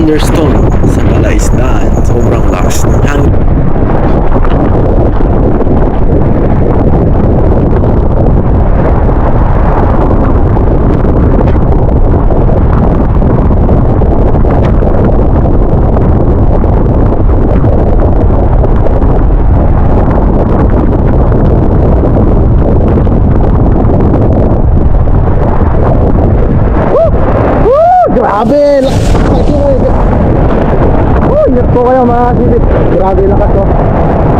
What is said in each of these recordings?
thunderstorm sa Palaisdaan. Sobrang lakas ng hangin. Grabe! Lakas yung Oh, ingat po kayo mga silip. Grabe lakas oh.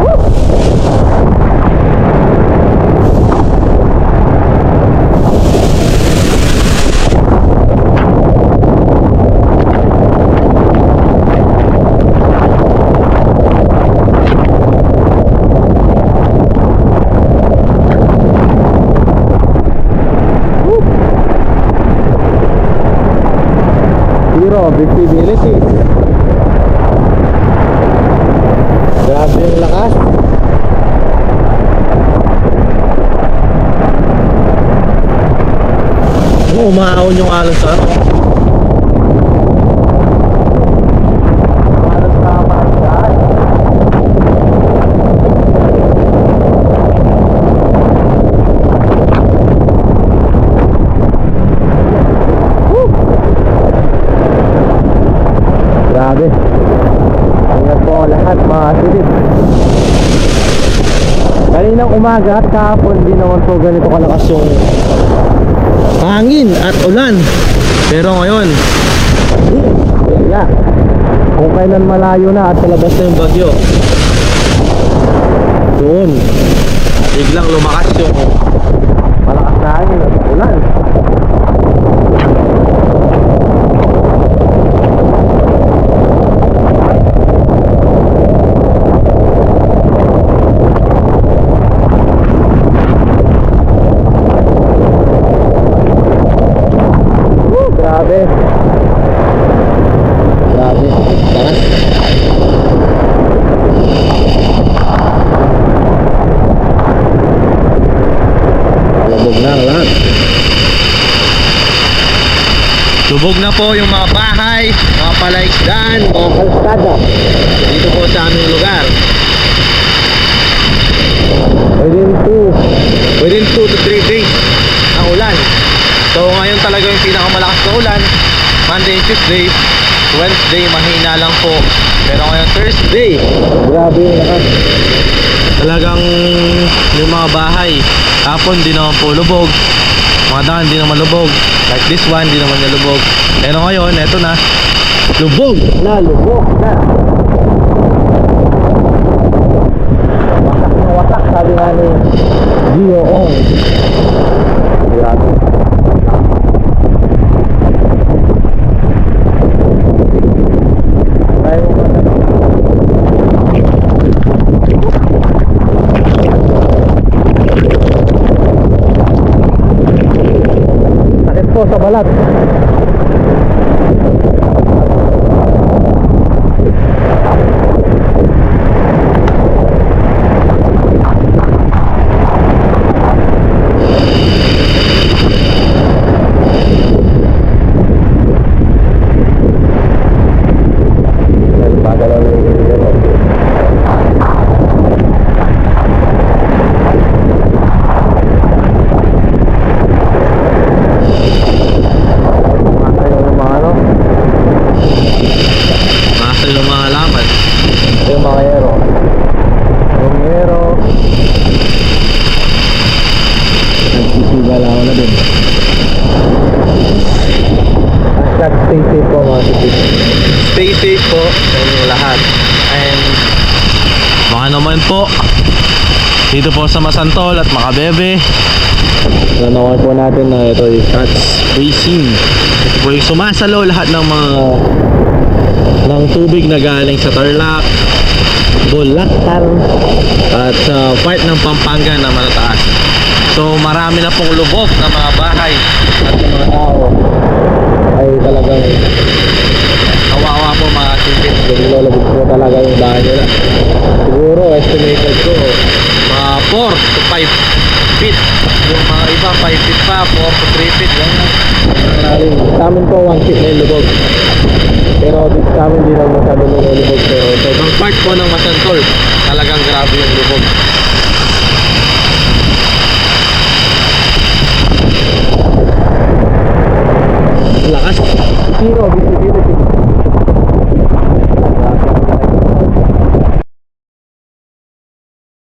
Woo! Zero visibility. Oh, umaahon yung alon sa. Woo! Grabe. Ingat po lahat mga. Kaninang umaga at kahapon di naman po ganito kalakas yung hangin at ulan. Pero ngayon, Yeah. Kung kailan malayo na at palabas na yung bagyo. doon, biglang lumakas yung Malakas na hangin at ulan. Woo, Grabe. Grabe. Lakas. Ang lahat. Lubog na po yung mga bahay, mga palaisdaan, mga kalsada. Dito po sa aming lugar. Within two. Within 2 to 3 days na ulan. So ngayon talaga yung pinakamalakas na ulan. Monday and Tuesday. Wednesday mahina lang po. Pero ngayon Thursday, Grabe yung lakas. Talagang yung mga bahay. Hapon di naman po lubog. Mga daan di naman lubog. Like this one, di naman niya lubog. Pero ngayon, eto na. Lubog! Na, lubog na. Wasak na wasak, sabi nga ni Gio Ong. Grabe. Sakit po sa balat. Bagalaw na yung video. Matay yung mga ano, Masa yung mga laman. yung mga hero. Yung hero. Nagsisigala ako na din. Hashtag stay safe po mga sipit. Stay safe po sa inyong lahat. And baka naman po dito po sa Masantol at Makabebe. Nanawan po natin na ito yung cats basin. Ito po yung sumasalo lahat ng mga ng tubig na galing sa Tarlac, Bulactan at sa part ng Pampanga na matataas. So marami na pong lubog na mga bahay at mga tao ay kawawa po mga tipid. Nilolobog po talaga yung bahay nila. Siguro estimated ko mga 4 to 5 feet. Yung mga iba 5 feet pa, 4 to 3 feet. Yan. Sa amin po 1 feet na yung lubog. Pero dito sa amin hindi lang masyado nilulubog pero sa ibang part po ng Masantol talagang grabe yung lubog